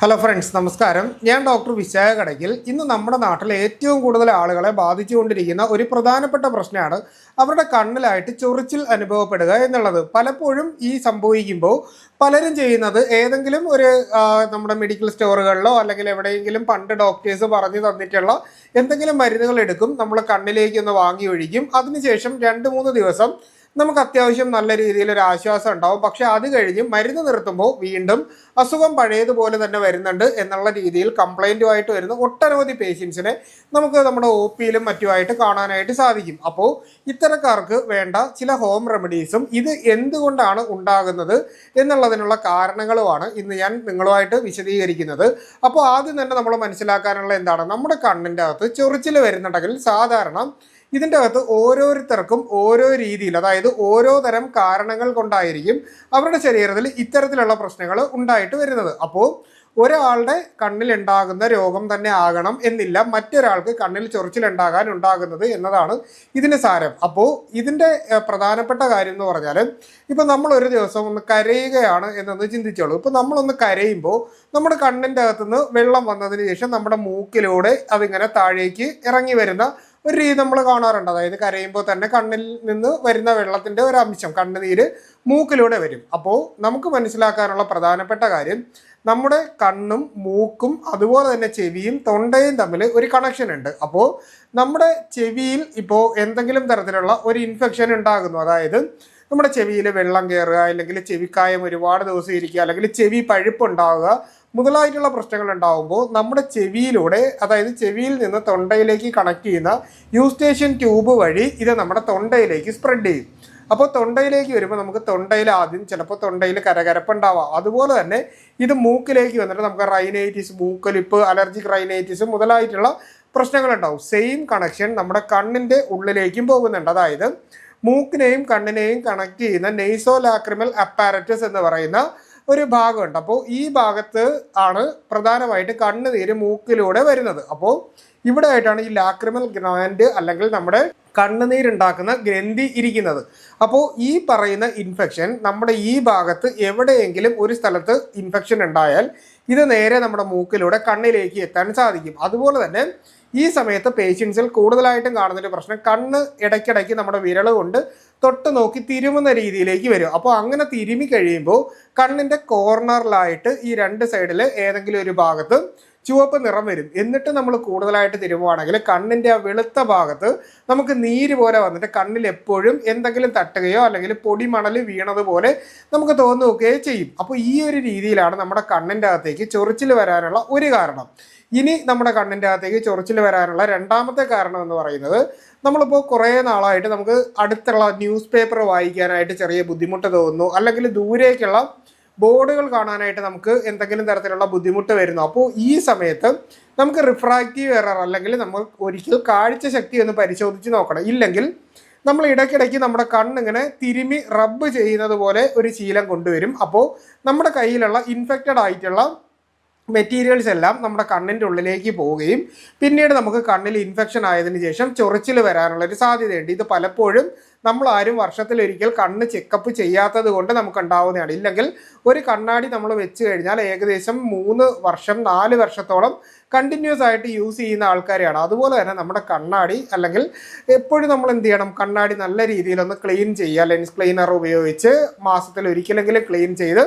Hello friends നമസ്കാരം. ഞാൻ doctor Vishakha Kadakkal ഇന്ന് നമ്മുടെ നാട്ടിൽ ഏറ്റവും കൂടുതൽ ആളുകളെ ബാധിച്ചുകൊണ്ടിരിക്കുന്ന ഒരു പ്രധാനപ്പെട്ട പ്രശ്നമാണ് അവരുടെ കണ്ണിലായിട്ട് ചൊറിച്ചിൽ അനുഭവപ്പെടുക എന്നുള്ളത്. പലപ്പോഴും ഈ സംഭവിക്കുമ്പോൾ പലരും ചെയ്യുന്നത് ഏതെങ്കിലും ഒരു നമ്മുടെ മെഡിക്കൽ സ്റ്റോറുകളിലോ അല്ലെങ്കിൽ എവിടെയെങ്കിലും പണ്ട് ഡോക്ടേഴ്സ് പറഞ്ഞു തന്നിട്ടുള്ള എന്തെങ്കിലും മരുന്നുകൾ എടുക്കും. നമ്മൾ കണ്ണിലേക്ക് ഒന്ന് വാങ്ങി ഒഴിക്കും. അതിനുശേഷം രണ്ട് മൂന്ന് ദിവസം നമുക്ക് അത്യാവശ്യം നല്ല രീതിയിൽ ഒരു ആശ്വാസം ഉണ്ടാവും. പക്ഷേ അത് കഴിഞ്ഞ് മരുന്ന് നിർത്തുമ്പോൾ വീണ്ടും അസുഖം പഴയതുപോലെ തന്നെ വരുന്നുണ്ട് എന്നുള്ള രീതിയിൽ കംപ്ലൈന്റുമായിട്ട് വരുന്ന ഒട്ടനവധി പേഷ്യൻസിനെ നമുക്ക് നമ്മുടെ ഒ പിയിലും മറ്റുമായിട്ട് കാണാനായിട്ട് സാധിക്കും. അപ്പോൾ ഇത്തരക്കാർക്ക് വേണ്ട ചില ഹോം റെമഡീസും ഇത് എന്തുകൊണ്ടാണ് ഉണ്ടാകുന്നത് എന്നുള്ളതിനുള്ള കാരണങ്ങളുമാണ് ഇന്ന് ഞാൻ നിങ്ങളുമായിട്ട് വിശദീകരിക്കുന്നത്. അപ്പോൾ ആദ്യം തന്നെ നമ്മൾ മനസ്സിലാക്കാനുള്ള എന്താണ്? നമ്മുടെ കണ്ണിന്റെ അകത്ത് ചൊറിച്ചിൽ വരുന്നുണ്ടെങ്കിൽ സാധാരണ ഇതിന്റെ അകത്ത് ഓരോരുത്തർക്കും ഓരോ രീതിയിൽ അതായത് ഓരോ തരം കാരണങ്ങൾ കൊണ്ടായിരിക്കും അവരുടെ ശരീരത്തിൽ ഇത്തരത്തിലുള്ള പ്രശ്നങ്ങൾ ഉണ്ടായിട്ട് വരുന്നത്. അപ്പോൾ ഒരാളുടെ കണ്ണിൽ ഉണ്ടാകുന്ന രോഗം തന്നെ ആകണം എന്നില്ല മറ്റൊരാൾക്ക് കണ്ണിൽ ചൊറിച്ചിലുണ്ടാകാൻ ഉണ്ടാകുന്നത് എന്നതാണ് ഇതിന് സാരം. അപ്പോൾ ഇതിന്റെ പ്രധാനപ്പെട്ട കാര്യം എന്ന് പറഞ്ഞാൽ ഇപ്പം നമ്മൾ ഒരു ദിവസം ഒന്ന് കരയുകയാണ് എന്നൊന്ന് ചിന്തിച്ചോളൂ. ഇപ്പം നമ്മളൊന്ന് കരയുമ്പോൾ നമ്മുടെ കണ്ണിന്റെ അകത്തുനിന്ന് വെള്ളം വന്നതിന് ശേഷം നമ്മുടെ മൂക്കിലൂടെ അതിങ്ങനെ താഴേക്ക് ഇറങ്ങി വരുന്ന ഒരു രീതി നമ്മൾ കാണാറുണ്ട്. അതായത് കരയുമ്പോൾ തന്നെ കണ്ണിൽ നിന്ന് വരുന്ന വെള്ളത്തിന്റെ ഒരു അംശം കണ്ണുനീര് മൂക്കിലൂടെ വരും. അപ്പോൾ നമുക്ക് മനസ്സിലാക്കാനുള്ള പ്രധാനപ്പെട്ട കാര്യം നമ്മുടെ കണ്ണും മൂക്കും അതുപോലെ തന്നെ ചെവിയും തൊണ്ടയും തമ്മിൽ ഒരു കണക്ഷൻ ഉണ്ട്. അപ്പോൾ നമ്മുടെ ചെവിയിൽ ഇപ്പോൾ എന്തെങ്കിലും തരത്തിലുള്ള ഒരു ഇൻഫെക്ഷൻ ഉണ്ടാകുന്നു. അതായത് നമ്മുടെ ചെവിയിൽ വെള്ളം കയറുക അല്ലെങ്കിൽ ചെവിക്കായം ഒരുപാട് ദിവസം ഇരിക്കുക അല്ലെങ്കിൽ ചെവി പഴുപ്പുണ്ടാവുക മുതലായിട്ടുള്ള പ്രശ്നങ്ങൾ ഉണ്ടാകുമ്പോൾ നമ്മുടെ ചെവിയിലൂടെ അതായത് ചെവിയിൽ നിന്ന് തൊണ്ടയിലേക്ക് കണക്ട് ചെയ്യുന്ന യൂസ്റ്റേഷൻ ട്യൂബ് വഴി ഇത് നമ്മുടെ തൊണ്ടയിലേക്ക് സ്പ്രെഡ് ചെയ്യും. അപ്പോൾ തൊണ്ടയിലേക്ക് വരുമ്പോൾ നമുക്ക് തൊണ്ടയിൽ ആദ്യം ചിലപ്പോൾ തൊണ്ടയിൽ കരകരപ്പുണ്ടാവാം. അതുപോലെ തന്നെ ഇത് മൂക്കിലേക്ക് വന്നിട്ട് നമുക്ക് റൈനൈറ്റിസ് മൂക്കൊലിപ്പ് അലർജിക് റൈനൈറ്റിസ് മുതലായിട്ടുള്ള പ്രശ്നങ്ങളുണ്ടാവും. സെയിം കണക്ഷൻ നമ്മുടെ കണ്ണിന്റെ ഉള്ളിലേക്കും പോകുന്നുണ്ട്. അതായത് മൂക്കിനെയും കണ്ണിനെയും കണക്ട് ചെയ്യുന്ന നെയ്സോ ലാക്രിമൽ അപ്പാരറ്റസ് എന്ന് പറയുന്ന ഒരു ഭാഗമുണ്ട്. അപ്പോൾ ഈ ഭാഗത്ത് ആണ് പ്രധാനമായിട്ട് കണ്ണുനീര് മൂക്കിലൂടെ വരുന്നത്. അപ്പോൾ ഇവിടെ ആയിട്ടാണ് ഈ ലാക്രിമൽ ഗ്രാൻഡ് അല്ലെങ്കിൽ നമ്മുടെ കണ്ണുനീരുണ്ടാക്കുന്ന ഗ്രന്ഥി ഇരിക്കുന്നത്. അപ്പോൾ ഈ പറയുന്ന ഇൻഫെക്ഷൻ നമ്മുടെ ഈ ഭാഗത്ത് എവിടെയെങ്കിലും ഒരു സ്ഥലത്ത് ഇൻഫെക്ഷൻ ഉണ്ടായാൽ ഇത് നേരെ നമ്മുടെ മൂക്കിലൂടെ കണ്ണിലേക്ക് എത്താൻ സാധിക്കും. അതുപോലെ തന്നെ ഈ സമയത്ത് പേഷ്യൻസിൽ കൂടുതലായിട്ടും കാണുന്നൊരു പ്രശ്നം കണ്ണ് ഇടയ്ക്കിടയ്ക്ക് നമ്മുടെ വിരൽ കൊണ്ട് തൊട്ട് നോക്കി തിരുമുന്ന രീതിയിലേക്ക് വരും. അപ്പോൾ അങ്ങനെ തിരുമി കഴിയുമ്പോൾ കണ്ണിന്റെ കോർണറിലായിട്ട് ഈ രണ്ട് സൈഡിൽ ഏതെങ്കിലും ഒരു ഭാഗത്ത് ചുവപ്പ് നിറം വരും. എന്നിട്ട് നമ്മൾ കൂടുതലായിട്ട് തിരുമുവാണെങ്കിൽ കണ്ണിന്റെ ആ വെളുത്ത ഭാഗത്ത് നമുക്ക് നീര് പോലെ വന്നിട്ട് കണ്ണിൽ എപ്പോഴും എന്തെങ്കിലും തട്ടുകയോ അല്ലെങ്കിൽ പൊടിമണൽ വീണതുപോലെ നമുക്ക് തോന്നുകയോ ചെയ്യും. അപ്പോൾ ഈ ഒരു രീതിയിലാണ് നമ്മുടെ കണ്ണിന്റെ അകത്തേക്ക് ചൊറിച്ചിൽ വരാനുള്ള ഒരു കാരണം. ഇനി നമ്മുടെ കണ്ണിന്റെ അകത്തേക്ക് ചൊറിച്ചിൽ വരാനുള്ള രണ്ടാമത്തെ കാരണം എന്ന് പറയുന്നത് നമ്മളിപ്പോൾ കുറേ നാളായിട്ട് നമുക്ക് അടുത്തുള്ള ന്യൂസ് പേപ്പർ വായിക്കാനായിട്ട് ചെറിയ ബുദ്ധിമുട്ട് തോന്നുന്നു. അല്ലെങ്കിൽ ദൂരേക്കുള്ള ബോർഡുകൾ കാണാനായിട്ട് നമുക്ക് എന്തെങ്കിലും തരത്തിലുള്ള ബുദ്ധിമുട്ട് വരുന്നു. അപ്പോൾ ഈ സമയത്ത് നമുക്ക് റിഫ്രാക്റ്റീവ് എറർ അല്ലെങ്കിൽ നമ്മൾ ഒരിക്കൽ കാഴ്ച ശക്തി ഒന്ന് പരിശോധിച്ച് നോക്കണം. ഇല്ലെങ്കിൽ നമ്മൾ ഇടയ്ക്കിടയ്ക്ക് നമ്മുടെ കണ്ണിങ്ങനെ തിരുമി റബ്ബ് ചെയ്യുന്നത് പോലെ ഒരു ശീലം കൊണ്ടുവരും. അപ്പോൾ നമ്മുടെ കയ്യിലുള്ള ഇൻഫെക്റ്റഡ് ആയിട്ടുള്ള മെറ്റീരിയൽസ് എല്ലാം നമ്മുടെ കണ്ണിന്റെ ഉള്ളിലേക്ക് പോവുകയും പിന്നീട് നമുക്ക് കണ്ണിൽ ഇൻഫെക്ഷൻ ആയതിനു ശേഷം ചൊറിച്ചിൽ വരാനുള്ള ഒരു സാധ്യതയുണ്ട്. ഇത് പലപ്പോഴും നമ്മൾ ആരും വർഷത്തിലൊരിക്കൽ കണ്ണ് ചെക്കപ്പ് ചെയ്യാത്തത് കൊണ്ട് നമുക്ക് ഉണ്ടാവുന്നതാണ് ഇല്ലെങ്കിൽ ഒരു കണ്ണാടി നമ്മൾ വെച്ച് കഴിഞ്ഞാൽ ഏകദേശം മൂന്ന് വർഷം നാല് വർഷത്തോളം കണ്ടിന്യൂസ് ആയിട്ട് യൂസ് ചെയ്യുന്ന ആൾക്കാരെയാണ്. അതുപോലെ തന്നെ നമ്മുടെ കണ്ണാടി അല്ലെങ്കിൽ എപ്പോഴും നമ്മൾ എന്ത് ചെയ്യണം? കണ്ണാടി നല്ല രീതിയിലൊന്ന് ക്ലീൻ ചെയ്യുക. ലെൻസ് ക്ലീനർ ഉപയോഗിച്ച് മാസത്തിൽ ഒരിക്കലെങ്കിലും ക്ലീൻ ചെയ്ത്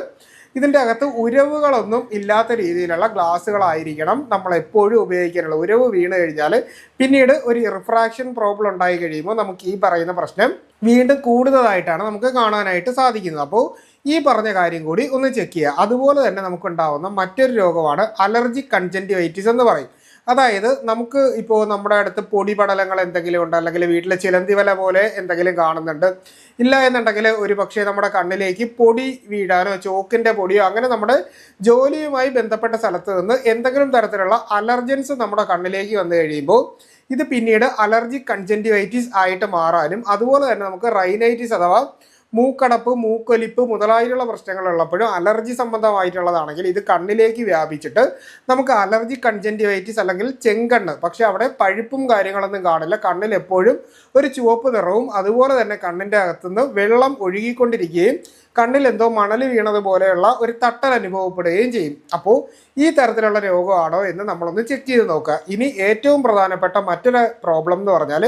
ഇതിന്റെ അകത്ത് ഉരവുകളൊന്നും ഇല്ലാത്ത രീതിയിലുള്ള ഗ്ലാസ്സുകളായിരിക്കണം നമ്മൾ എപ്പോഴും ഉപയോഗിക്കാനുള്ളത് ഉരവ് വീണ് കഴിഞ്ഞാൽ പിന്നീട് ഒരു റിഫ്രാക്ഷൻ പ്രോബ്ലം ഉണ്ടായി കഴിയുമ്പോൾ നമുക്ക് ഈ പറയുന്ന പ്രശ്നം വീണ്ടും കൂടുതലായിട്ടാണ് നമുക്ക് കാണാനായിട്ട് സാധിക്കുന്നത്. അപ്പോൾ ഈ പറഞ്ഞ കാര്യം കൂടി ഒന്ന് ചെക്ക് ചെയ്യുക. അതുപോലെ തന്നെ നമുക്കുണ്ടാവുന്ന മറ്റൊരു രോഗമാണ് അലർജി കൺജന്റിവൈറ്റിസ് എന്ന് പറയും. അതായത് നമുക്ക് ഇപ്പോൾ നമ്മുടെ അടുത്ത് പൊടിപടലങ്ങൾ എന്തെങ്കിലും ഉണ്ട് അല്ലെങ്കിൽ വീട്ടിലെ ചിലന്തി വല പോലെ എന്തെങ്കിലും കാണുന്നുണ്ട്. ഇല്ല എന്നുണ്ടെങ്കിൽ ഒരു പക്ഷേ നമ്മുടെ കണ്ണിലേക്ക് പൊടി വീഴാനോ ചോക്കിന്റെ പൊടിയോ അങ്ങനെ നമ്മുടെ ജോലിയുമായി ബന്ധപ്പെട്ട സ്ഥലത്ത് നിന്ന് എന്തെങ്കിലും തരത്തിലുള്ള അലർജൻസ് നമ്മുടെ കണ്ണിലേക്ക് വന്നു കഴിയുമ്പോൾ ഇത് പിന്നീട് അലർജി കൺജന്റിവൈറ്റിസ് ആയിട്ട് മാറാനും അതുപോലെ തന്നെ നമുക്ക് റൈനൈറ്റിസ് അഥവാ മൂക്കടപ്പ് മൂക്കൊലിപ്പ് മുതലായുള്ള പ്രശ്നങ്ങൾ ഉള്ളപ്പോഴും അലർജി സംബന്ധമായിട്ടുള്ളതാണെങ്കിൽ ഇത് കണ്ണിലേക്ക് വ്യാപിച്ചിട്ട് നമുക്ക് അലർജി കൺജന്റിവൈറ്റിസ് അല്ലെങ്കിൽ ചെങ്കണ്ണ് പക്ഷെ അവിടെ പഴുപ്പും കാര്യങ്ങളൊന്നും കാണില്ല. കണ്ണിൽ എപ്പോഴും ഒരു ചുവപ്പ് നിറവും അതുപോലെ തന്നെ കണ്ണിന്റെ അകത്തുനിന്ന് വെള്ളം ഒഴുകിക്കൊണ്ടിരിക്കുകയും കണ്ണിൽ എന്തോ മണൽ വീണത് പോലെയുള്ള ഒരു തട്ടൽ അനുഭവപ്പെടുകയും ചെയ്യും. അപ്പോൾ ഈ തരത്തിലുള്ള രോഗമാണോ എന്ന് നമ്മളൊന്ന് ചെക്ക് ചെയ്ത് നോക്കുക. ഇനി ഏറ്റവും പ്രധാനപ്പെട്ട മറ്റൊരു പ്രോബ്ലം എന്ന് പറഞ്ഞാൽ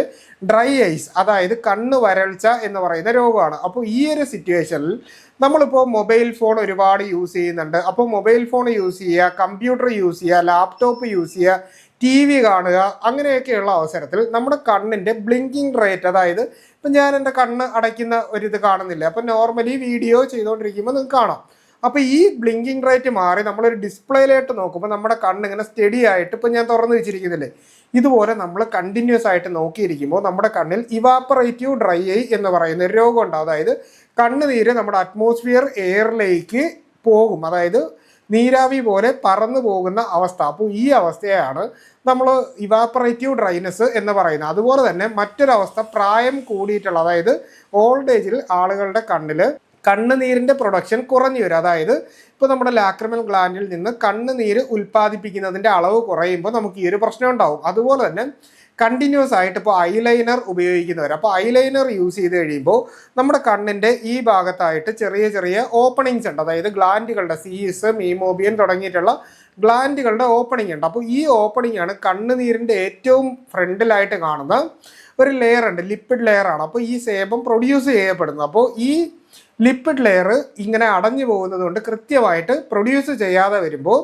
ഡ്രൈ ഐസ് അതായത് കണ്ണ് വരൾച്ച എന്ന് പറയുന്ന രോഗമാണ്. അപ്പോൾ ഈ ഒരു സിറ്റുവേഷനിൽ നമ്മളിപ്പോൾ മൊബൈൽ ഫോൺ ഒരുപാട് യൂസ് ചെയ്യുന്നുണ്ട്. അപ്പോൾ മൊബൈൽ ഫോൺ യൂസ് ചെയ്യുക കമ്പ്യൂട്ടർ യൂസ് ചെയ്യുക ലാപ്ടോപ്പ് യൂസ് ചെയ്യുക ടി വി കാണുക അങ്ങനെയൊക്കെയുള്ള അവസരത്തിൽ നമ്മുടെ കണ്ണിന്റെ ബ്ലിങ്കിങ് റേറ്റ് അതായത് ഇപ്പം ഞാൻ എന്റെ കണ്ണ് അടയ്ക്കുന്ന ഒരിത് കാണുന്നില്ല അപ്പം നോർമലി വീഡിയോ ചെയ്തുകൊണ്ടിരിക്കുമ്പോൾ നിങ്ങൾക്ക് കാണാം. അപ്പോൾ ഈ ബ്ലിങ്കിങ് റേറ്റ് മാറി നമ്മളൊരു ഡിസ്പ്ലേയിലായിട്ട് നോക്കുമ്പോൾ നമ്മുടെ കണ്ണ് ഇങ്ങനെ സ്റ്റഡി ആയിട്ട് ഇപ്പം ഞാൻ തുറന്നു വെച്ചിരിക്കുന്നില്ലേ ഇതുപോലെ നമ്മൾ കണ്ടിന്യൂസ് ആയിട്ട് നോക്കിയിരിക്കുമ്പോൾ നമ്മുടെ കണ്ണിൽ ഇവാപ്പറേറ്റീവ് ഡ്രൈ ഐ എന്ന് പറയുന്ന ഒരു രോഗമുണ്ടാവും അതായത് കണ്ണുനീര് നമ്മുടെ അറ്റ്മോസ്ഫിയർ എയറിലേക്ക് പോകും. അതായത് നീരാവി പോലെ പറന്നു പോകുന്ന അവസ്ഥ. അപ്പോൾ ഈ അവസ്ഥയാണ് നമ്മൾ ഇവാപ്പറേറ്റീവ് ഡ്രൈനസ് എന്ന് പറയുന്നത്. അതുപോലെ തന്നെ മറ്റൊരവസ്ഥ പ്രായം കൂടിയിട്ടുള്ള അതായത് ഓൾഡ് ഏജിൽ ആളുകളുടെ കണ്ണിൽ കണ്ണുനീരിന്റെ പ്രൊഡക്ഷൻ കുറഞ്ഞു വരും. അതായത് ഇപ്പോൾ നമ്മുടെ ലാക്രിമൽ ഗ്ലാൻഡിൽ നിന്ന് കണ്ണുനീര് ഉൽപ്പാദിപ്പിക്കുന്നതിന്റെ അളവ് കുറയുമ്പോൾ നമുക്ക് ഈ ഒരു പ്രശ്നം ഉണ്ടാവും. അതുപോലെ തന്നെ കണ്ടിന്യൂസ് ആയിട്ട് ഇപ്പോൾ ഐലൈനർ ഉപയോഗിക്കുന്നവർ അപ്പോൾ ഐലൈനർ യൂസ് ചെയ്ത് കഴിയുമ്പോൾ നമ്മുടെ കണ്ണിന്റെ ഈ ഭാഗത്തായിട്ട് ചെറിയ ചെറിയ ഓപ്പണിങ്സ് ഉണ്ട്. അതായത് ഗ്ലാൻഡുകളുടെ സീസ് മീമോബിയൻ തുടങ്ങിയിട്ടുള്ള ഗ്ലാൻഡുകളുടെ ഓപ്പണിംഗ് ഉണ്ട്. അപ്പോൾ ഈ ഓപ്പണിംഗ് ആണ് കണ്ണുനീരിന്റെ ഏറ്റവും ഫ്രണ്ടിലായിട്ട് കാണുന്ന ഒരു ലെയർ ഉണ്ട്. ലിപ്പിഡ് ലെയർ ആണ്. അപ്പോൾ ഈ സേബം പ്രൊഡ്യൂസ് ചെയ്യപ്പെടുന്നത്. അപ്പോൾ ഈ ലിപ്പിഡ് ലെയർ ഇങ്ങനെ അടഞ്ഞു പോകുന്നത് കൊണ്ട് കൃത്യമായിട്ട് പ്രൊഡ്യൂസ് ചെയ്യാതെ വരുമ്പോൾ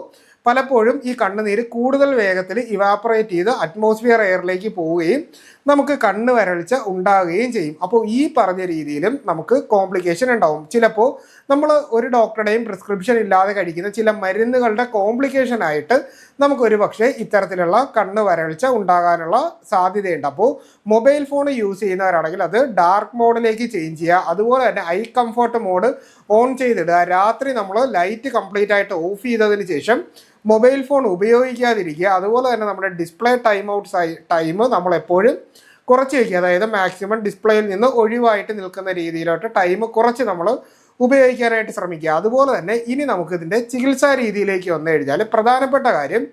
പലപ്പോഴും ഈ കണ്ണുനീര് കൂടുതൽ വേഗത്തിൽ ഇവാപ്പറേറ്റ് ചെയ്ത് അറ്റ്മോസ്ഫിയർ എയറിലേക്ക് പോവുകയും നമുക്ക് കണ്ണ് വരൾച്ച ഉണ്ടാകുകയും ചെയ്യും. അപ്പോൾ ഈ പറഞ്ഞ രീതിയിലും നമുക്ക് കോംപ്ലിക്കേഷൻ ഉണ്ടാവും. ചിലപ്പോൾ നമ്മൾ ഒരു ഡോക്ടറുടെയും പ്രിസ്ക്രിപ്ഷൻ ഇല്ലാതെ കഴിക്കുന്ന ചില മരുന്നുകളുടെ കോംപ്ലിക്കേഷൻ ആയിട്ട് നമുക്കൊരു പക്ഷേ ഇത്തരത്തിലുള്ള കണ്ണ് വരൾച്ച ഉണ്ടാകാനുള്ള സാധ്യതയുണ്ട്. അപ്പോൾ മൊബൈൽ ഫോൺ യൂസ് ചെയ്യുന്നവരാണെങ്കിൽ അത് ഡാർക്ക് മോഡിലേക്ക് ചേഞ്ച് ചെയ്യുക അതുപോലെ തന്നെ ഐ കംഫർട്ട് മോഡ് ഓൺ ചെയ്തിടുക. രാത്രി നമ്മൾ ലൈറ്റ് കംപ്ലീറ്റ് ആയിട്ട് ഓഫ് ചെയ്തതിന് ശേഷം മൊബൈൽ ഫോൺ ഉപയോഗിക്കാതിരിക്കുക. അതുപോലെ തന്നെ നമ്മുടെ ഡിസ്പ്ലേ ടൈം ഔട്ട് ടൈം നമ്മൾ എപ്പോഴും കുറച്ച് വയ്ക്കുക അതായത് മാക്സിമം ഡിസ്പ്ലേയിൽ നിന്ന് ഒഴിവായിട്ട് നിൽക്കുന്ന രീതിയിലോട്ട് ടൈം കുറച്ച് നമ്മൾ ഉപയോഗിക്കാനായിട്ട് ശ്രമിക്കുക. അതുപോലെ തന്നെ ഇനി നമുക്കിതിന്റെ ചികിത്സാ രീതിയിലേക്ക് വന്നു കഴിഞ്ഞാൽ പ്രധാനപ്പെട്ട കാര്യം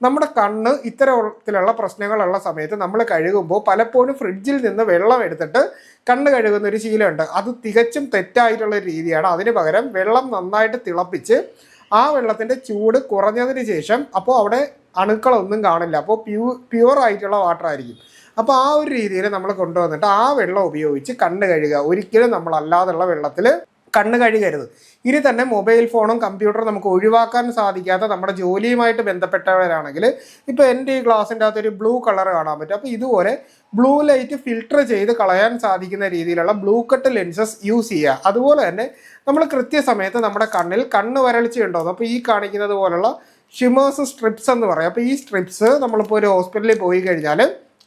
നമ്മുടെ കണ്ണ് ഇത്തരത്തിലുള്ള പ്രശ്നങ്ങളുള്ള സമയത്ത് നമ്മൾ കഴുകുമ്പോൾ പലപ്പോഴും ഫ്രിഡ്ജിൽ നിന്ന് വെള്ളം എടുത്തിട്ട് കണ്ണ് കഴുകുന്ന ഒരു ശീലമുണ്ട്. അത് തികച്ചും തെറ്റായിട്ടുള്ള രീതിയാണ്. അതിന് പകരം വെള്ളം നന്നായിട്ട് തിളപ്പിച്ച് ആ വെള്ളത്തിന്റെ ചൂട് കുറഞ്ഞതിന് ശേഷം അപ്പോൾ അവിടെ അണുക്കളൊന്നും കാണില്ല. അപ്പോൾ പ്യൂ പ്യുവർ ആയിട്ടുള്ള വാട്ടർ ആയിരിക്കും. അപ്പോൾ ആ ഒരു രീതിയിൽ നമ്മൾ കൊണ്ടുവന്നിട്ട് ആ വെള്ളം ഉപയോഗിച്ച് കണ്ണ് കഴുകുക. ഒരിക്കലും നമ്മൾ അല്ലാതുള്ള വെള്ളത്തിൽ കണ്ണ് കഴുകരുത്. ഇനി തന്നെ മൊബൈൽ ഫോണും കമ്പ്യൂട്ടറും നമുക്ക് ഒഴിവാക്കാൻ സാധിക്കാത്ത നമ്മുടെ ജോലിയുമായിട്ട് ബന്ധപ്പെട്ടവരാണെങ്കിൽ ഇപ്പോൾ എന്റെ ഈ ഗ്ലാസിന്റെ അകത്ത് ഒരു ബ്ലൂ കളർ കാണാൻ പറ്റും. അപ്പോൾ ഇതുപോലെ ബ്ലൂ ലൈറ്റ് ഫിൽട്ടർ ചെയ്ത് കളയാൻ സാധിക്കുന്ന രീതിയിലുള്ള ബ്ലൂ കട്ട് ലെൻസസ് യൂസ് ചെയ്യുക. അതുപോലെ തന്നെ നമ്മൾ കൃത്യസമയത്ത് നമ്മുടെ കണ്ണിൽ കണ്ണ് വരൾച്ചയുണ്ടോ അപ്പോൾ ഈ കാണിക്കുന്നത് പോലുള്ള ഷിമേഴ്സ് സ്ട്രിപ്സ് എന്ന് പറയും. അപ്പോൾ ഈ സ്ട്രിപ്സ് നമ്മളിപ്പോൾ ഒരു ഹോസ്പിറ്റലിൽ പോയി കഴിഞ്ഞാൽ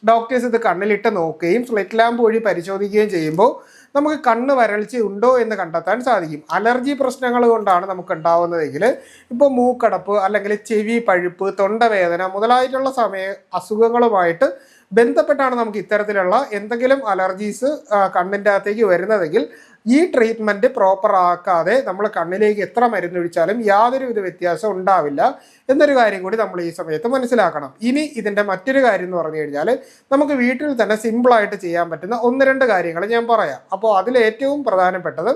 ഡോക്ടേഴ്സ് ഇത് കണ്ണിലിട്ട് നോക്കുകയും സ്ലെറ്റ് ലാമ്പ് വഴി പരിശോധിക്കുകയും ചെയ്യുമ്പോൾ നമുക്ക് കണ്ണ് വരൾച്ച ഉണ്ടോ എന്ന് കണ്ടെത്താൻ സാധിക്കും. അലർജി പ്രശ്നങ്ങൾ കൊണ്ടാണ് നമുക്ക് ഉണ്ടാവുന്നതെങ്കിൽ ഇപ്പോൾ മൂക്കടപ്പ് അല്ലെങ്കിൽ ചെവി പഴുപ്പ് തൊണ്ടവേദന മുതലായിട്ടുള്ള സമയ അസുഖങ്ങളുമായിട്ട് ബന്ധപ്പെട്ടാണ് നമുക്ക് ഇത്തരത്തിലുള്ള എന്തെങ്കിലും അലർജീസ് കണ്ണിന്റെ അകത്തേക്ക് വരുന്നതെങ്കിൽ ഈ ട്രീറ്റ്മെന്റ് പ്രോപ്പർ ആക്കാതെ നമ്മൾ കണ്ണിലേക്ക് എത്ര മരുന്നൊഴിച്ചാലും യാതൊരുവിധ വ്യത്യാസം ഉണ്ടാവില്ല എന്നൊരു കാര്യം കൂടി നമ്മൾ ഈ സമയത്ത് മനസ്സിലാക്കണം. ഇനി ഇതിന്റെ മറ്റൊരു കാര്യം എന്ന് പറഞ്ഞു കഴിഞ്ഞാൽ നമുക്ക് വീട്ടിൽ തന്നെ സിമ്പിളായിട്ട് ചെയ്യാൻ പറ്റുന്ന ഒന്ന് രണ്ട് കാര്യങ്ങൾ ഞാൻ പറയാം. അപ്പോൾ അതിൽ ഏറ്റവും പ്രധാനപ്പെട്ടത്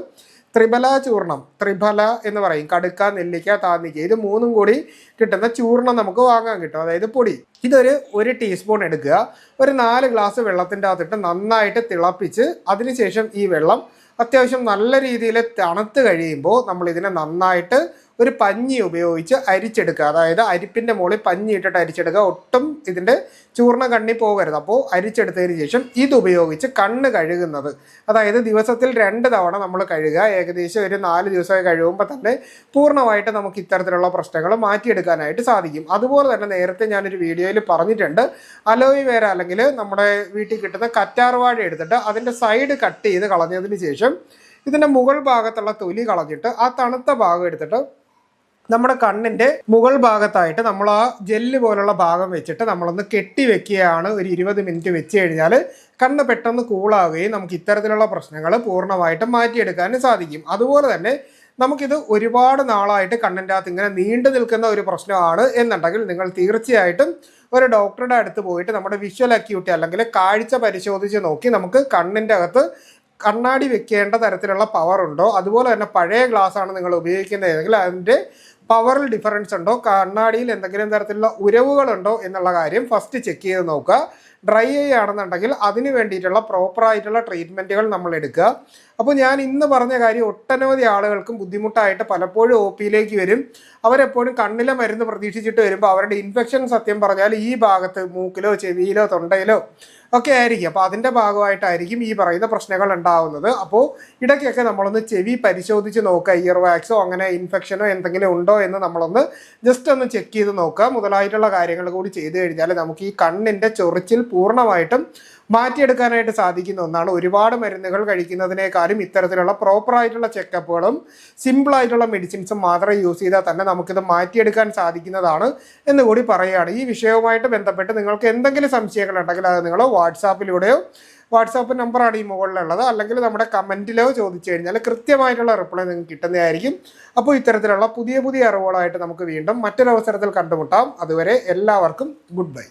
ത്രിബല ചൂർണം. ത്രിഫല എന്ന് പറയും. കടുക്ക നെല്ലിക്ക താന്നിക്ക. ഇത് മൂന്നും കൂടി കിട്ടുന്ന ചൂർണം നമുക്ക് വാങ്ങാൻ കിട്ടും. അതായത് പൊടി. ഇതൊരു ഒരു ടീസ്പൂൺ എടുക്കുക. ഒരു നാല് ഗ്ലാസ് വെള്ളത്തിന്റെ അകത്തിട്ട് നന്നായിട്ട് തിളപ്പിച്ച് അതിനുശേഷം ഈ വെള്ളം അത്യാവശ്യം നല്ല രീതിയിൽ തണുത്ത് കഴിയുമ്പോൾ നമ്മൾ ഇതിനെ നന്നായിട്ട് ഒരു പഞ്ഞി ഉപയോഗിച്ച് അരിച്ചെടുക്കുക. അതായത് അരിപ്പിന്റെ മുകളിൽ പഞ്ഞി ഇട്ടിട്ട് അരിച്ചെടുക്കുക. ഒട്ടും ഇതിന്റെ ചൂർണ കണ്ണി പോകരുത്. അപ്പോൾ അരിച്ചെടുത്തതിന് ശേഷം ഇതുപയോഗിച്ച് കണ്ണ് കഴുകുന്നത്. അതായത് ദിവസത്തിൽ രണ്ട് തവണ നമ്മൾ കഴുകുക. ഏകദേശം ഒരു നാല് ദിവസമായി കഴുകുമ്പോൾ തന്നെ പൂർണമായിട്ട് നമുക്ക് ഇത്തരത്തിലുള്ള പ്രശ്നങ്ങൾ മാറ്റിയെടുക്കാനായിട്ട് സാധിക്കും. അതുപോലെ തന്നെ നേരത്തെ ഞാനൊരു വീഡിയോയിൽ പറഞ്ഞിട്ടുണ്ട്. അലോയി വേര അല്ലെങ്കിൽ നമ്മുടെ വീട്ടിൽ കിട്ടുന്ന കറ്റാർവാഴ എടുത്തിട്ട് അതിന്റെ സൈഡ് കട്ട് ചെയ്ത് കളഞ്ഞതിന് ശേഷം ഇതിന്റെ മുകൾ ഭാഗത്തുള്ള തൊലി കളഞ്ഞിട്ട് ആ തണുത്ത ഭാഗം എടുത്തിട്ട് നമ്മുടെ കണ്ണിന്റെ മുകൾ ഭാഗത്തായിട്ട് നമ്മൾ ആ ജെല്ല് പോലുള്ള ഭാഗം വെച്ചിട്ട് നമ്മളൊന്ന് കെട്ടി വെക്കുകയാണ്. ഒരു ഇരുപത് മിനിറ്റ് വെച്ച് കഴിഞ്ഞാൽ കണ്ണ് പെട്ടെന്ന് കൂളാവുകയും നമുക്ക് ഇത്തരത്തിലുള്ള പ്രശ്നങ്ങൾ പൂർണമായിട്ടും മാറ്റിയെടുക്കാനും സാധിക്കും. അതുപോലെ തന്നെ നമുക്കിത് ഒരുപാട് നാളായിട്ട് കണ്ണിന്റെ അകത്ത് ഇങ്ങനെ നീണ്ടു നിൽക്കുന്ന ഒരു പ്രശ്നമാണ് എന്നുണ്ടെങ്കിൽ നിങ്ങൾ തീർച്ചയായിട്ടും ഒരു ഡോക്ടറുടെ അടുത്ത് പോയിട്ട് നമ്മുടെ വിഷ്വൽ അക്യൂട്ടി അല്ലെങ്കിൽ കാഴ്ച പരിശോധിച്ച് നോക്കി നമുക്ക് കണ്ണിന്റെ അകത്ത് കണ്ണാടി വെക്കേണ്ട തരത്തിലുള്ള പവർ ഉണ്ടോ? അതുപോലെ തന്നെ പഴയ ഗ്ലാസ് ആണ് നിങ്ങൾ ഉപയോഗിക്കുന്നതെങ്കിൽ അതിന്റെ പവറിൽ ഡിഫറൻസ് ഉണ്ടോ? കണ്ണാടിയിൽ എന്തെങ്കിലും തരത്തിലുള്ള ഉരവുകളുണ്ടോ എന്നുള്ള കാര്യം ഫസ്റ്റ് ചെക്ക് ചെയ്ത് നോക്കുക. ഡ്രൈ ഐ ആണെന്നുണ്ടെങ്കിൽ അതിന് വേണ്ടിയിട്ടുള്ള പ്രോപ്പറായിട്ടുള്ള ട്രീറ്റ്മെന്റുകൾ നമ്മൾ എടുക്കുക. അപ്പോൾ ഞാൻ ഇന്ന് പറഞ്ഞ കാര്യം ഒട്ടനവധി ആളുകൾക്കും ബുദ്ധിമുട്ടായിട്ട് പലപ്പോഴും ഒ പിയിലേക്ക് വരും. അവരെപ്പോഴും കണ്ണിലെ മരുന്ന് പ്രതീക്ഷിച്ചിട്ട് വരുമ്പോൾ അവരുടെ ഇൻഫെക്ഷൻ സത്യം പറഞ്ഞാൽ ഈ ഭാഗത്ത് മൂക്കിലോ ചെവിയിലോ തൊണ്ടയിലോ ഒക്കെ ആയിരിക്കും. അപ്പോൾ അതിന്റെ ഭാഗമായിട്ടായിരിക്കും ഈ പറയുന്ന പ്രശ്നങ്ങൾ ഉണ്ടാവുന്നത്. അപ്പോൾ ഇടയ്ക്കൊക്കെ നമ്മളൊന്ന് ചെവി പരിശോധിച്ച് നോക്കുക. ഇയർ വാക്സോ അങ്ങനെ ഇൻഫെക്ഷനോ എന്തെങ്കിലും ഉണ്ടോ എന്ന് നമ്മളൊന്ന് ജസ്റ്റ് ഒന്ന് ചെക്ക് ചെയ്ത് നോക്കുക. മുതലായിട്ടുള്ള കാര്യങ്ങൾ കൂടി ചെയ്തു കഴിഞ്ഞാൽ നമുക്ക് ഈ കണ്ണിന്റെ ചൊറിച്ചിൽ പൂർണമായിട്ടും മാറ്റിയെടുക്കാനായിട്ട് സാധിക്കുന്ന ഒന്നാണ്. ഒരുപാട് മരുന്നുകൾ കഴിക്കുന്നതിനേക്കാളും ഇത്തരത്തിലുള്ള പ്രോപ്പറായിട്ടുള്ള ചെക്കപ്പുകളും സിമ്പിളായിട്ടുള്ള മെഡിസിൻസും മാത്രം യൂസ് ചെയ്താൽ തന്നെ നമുക്കിത് മാറ്റിയെടുക്കാൻ സാധിക്കുന്നതാണ് എന്ന് കൂടി പറയുകയാണ്. ഈ വിഷയവുമായിട്ട് ബന്ധപ്പെട്ട് നിങ്ങൾക്ക് എന്തെങ്കിലും സംശയങ്ങളുണ്ടെങ്കിൽ അത് നിങ്ങൾ വാട്സാപ്പിലൂടെയോ വാട്സാപ്പ് നമ്പറാണ് ഈ മുകളിലുള്ളത്. അല്ലെങ്കിൽ നമ്മുടെ കമന്റിലോ ചോദിച്ചു കഴിഞ്ഞാൽ കൃത്യമായിട്ടുള്ള റിപ്ലൈ നിങ്ങൾക്ക് കിട്ടുന്നതായിരിക്കും. അപ്പോൾ ഇത്തരത്തിലുള്ള പുതിയ പുതിയ അറിവുകളായിട്ട് നമുക്ക് വീണ്ടും മറ്റൊരവസരത്തിൽ കണ്ടുമുട്ടാം. അതുവരെ എല്ലാവർക്കും ഗുഡ് ബൈ